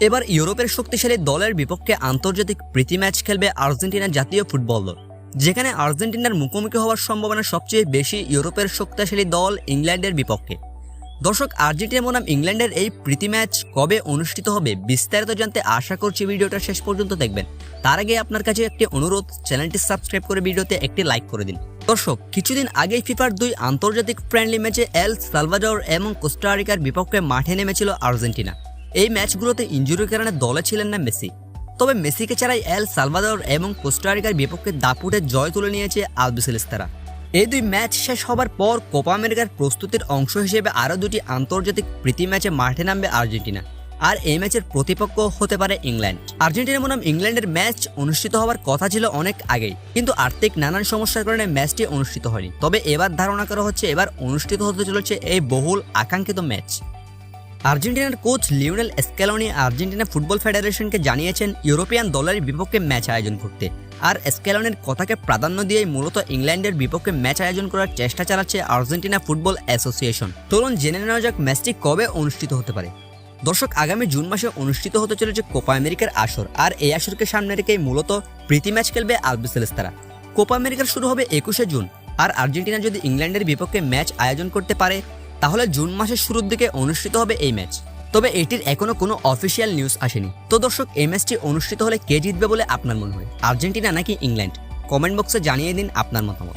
এবার ইউরোপের শক্তিশালী দলের বিপক্ষে আন্তর্জাতিক প্রীতি ম্যাচ খেলবে আর্জেন্টিনার জাতীয় ফুটবল দল যেখানে আর্জেন্টিনার মুখোমুখি হওয়ার সম্ভাবনা সবচেয়ে বেশি ইউরোপের শক্তিশালী দল ইংল্যান্ডের বিপক্ষে। দর্শক, আর্জেন্টিনা বনাম ইংল্যান্ডের এই প্রীতি ম্যাচ কবে অনুষ্ঠিত হবে বিস্তারিত জানতে আশা করছি ভিডিওটা শেষ পর্যন্ত দেখবেন। তার আগে আপনার কাছে একটি অনুরোধ, চ্যানেলটি সাবস্ক্রাইব করে ভিডিওতে একটি লাইক করে দিন। দর্শক, কিছুদিন আগেই ফিফার দুই আন্তর্জাতিক ফ্রেন্ডলি ম্যাচে এল সালভাডর এবং কোস্টারিকার বিপক্ষে মাঠে নেমেছিল আর্জেন্টিনা। এই ম্যাচগুলোতে ইঞ্জুরির কারণে দলে ছিলেন না মেসি। তবে মেসিকে ছাড়াই এল সালভাদর এবং কোস্টারিকার বিপক্ষে দাপুটে জয় তুলে নিয়েছে আলবিসেলিস্তারা। এই দুই ম্যাচ শেষ হবার পর কোপা আমেরিকার প্রস্তুতির অংশ হিসেবে আরও দুটি আন্তর্জাতিক প্রীতি ম্যাচে মাঠে নামবে আর্জেন্টিনা। আর এই ম্যাচের প্রতিপক্ষ হতে পারে ইংল্যান্ড। আর্জেন্টিনা বনাম ইংল্যান্ডের ম্যাচ অনুষ্ঠিত হওয়ার কথা ছিল অনেক আগেই, কিন্তু আর্থিক নানান সমস্যার কারণে ম্যাচটি অনুষ্ঠিত হয়নি। তবে এবার ধারণা করা হচ্ছে এবার অনুষ্ঠিত হতে চলেছে এই বহুল আকাঙ্ক্ষিত ম্যাচ। আর্জেন্টিনার coach Lionel Scaloni Argentina football ফেডারেশনকে জানিয়েছেন, ইউরোপিয়ান দলের বিপক্ষে ম্যাচ আয়োজন করতে। আর স্ক্যালনের কথাকে প্রাধান্য দিয়েই মূলত ইংল্যান্ডের বিপক্ষে ম্যাচ আয়োজন করার চেষ্টা চালাচ্ছে আর্জেন্টিনা ফুটবল অ্যাসোসিয়েশন। তরুণ জেনে নেওয়া যাক ম্যাচটি কবে অনুষ্ঠিত হতে পারে। দর্শক, আগামী জুন মাসে অনুষ্ঠিত হতে চলেছে কোপা আমেরিকার আসর, আর এই আসরকে সামনে রেখেই মূলত প্রীতি ম্যাচ খেলবে আলবিসেলেস্তারা। কোপা আমেরিকার শুরু হবে একুশে জুন, আর আর্জেন্টিনা যদি ইংল্যান্ডের বিপক্ষে ম্যাচ আয়োজন করতে পারে তাহলে জুন মাসের শুরুর দিকে অনুষ্ঠিত হবে এই ম্যাচ। তবে এটির এখনও কোনো অফিসিয়াল নিউজ আসেনি। তো দর্শক, এই ম্যাচটি অনুষ্ঠিত হলে কে জিতবে বলে আপনার মনে হয়? আর্জেন্টিনা নাকি ইংল্যান্ড? কমেন্ট বক্সে জানিয়ে দিন আপনার মতামত।